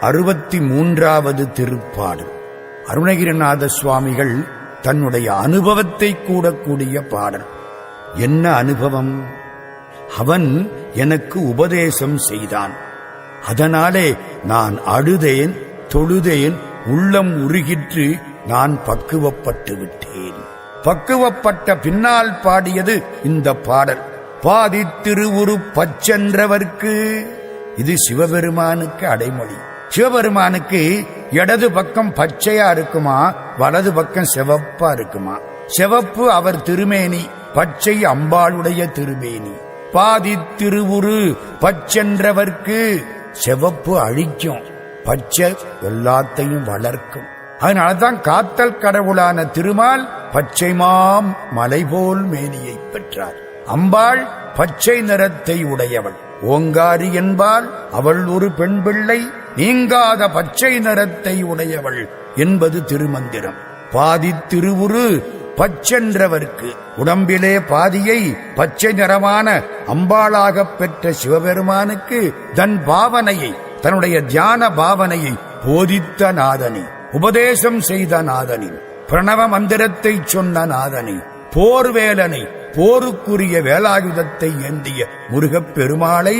அறுபத்தி மூன்றாவது திருப்பாடல். அருணகிரிநாத சுவாமிகள் தன்னுடைய அனுபவத்தை கூடக்கூடிய பாடல். என்ன அனுபவம்? அவன் எனக்கு உபதேசம் செய்தான். அதனாலே நான் அழுதேன் தொழுதேன் உள்ளம் உருகிற்று நான் பக்குவப்பட்டு விட்டேன். பக்குவப்பட்ட பின்னால் பாடியது இந்த பாடல். பாதி திருவுரு பச்சென்றவர்க்கு இது சிவபெருமானுக்கு அடைமொழி. சிவபெருமானுக்கு இடது பக்கம் பச்சையா இருக்குமா வலது பக்கம் சிவப்பா இருக்குமா? சிவப்பு அவர் திருமேனி பச்சை அம்பாளுடைய திருமேனி. பாதி திருவுரு பச்சென்றவர்க்கு சிவப்பு அழிக்கும். பச்சை எல்லாத்தையும் வளர்க்கும். அதனாலதான் காத்தல் கடவுளான திருமால் பச்சைமாம் மலை போல் மேனியை பெற்றார். அம்பாள் பச்சை நிறத்தை உடையவள். ஓங்காரி என்பால் அவள் ஒரு பெண் பிள்ளை நீங்காத பச்சை நிறத்தை உடையவள் என்பது திருமந்திரம். பாதி திருவுரு பச்சென்றவர்க்கு உடம்பிலே பாதியை பச்சை நிறமான அம்பாளாகப் பெற்ற சிவபெருமானுக்கு தன் பாவனையை தன்னுடைய தியான பாவனையை போதித்த நாதனி உபதேசம் செய்த நாதனி பிரணவ மந்திரத்தை சொன்ன நாதனி போர்வேலனை போருக்குரிய வேலாயுதத்தை ஏந்திய முருகப் பெருமாளை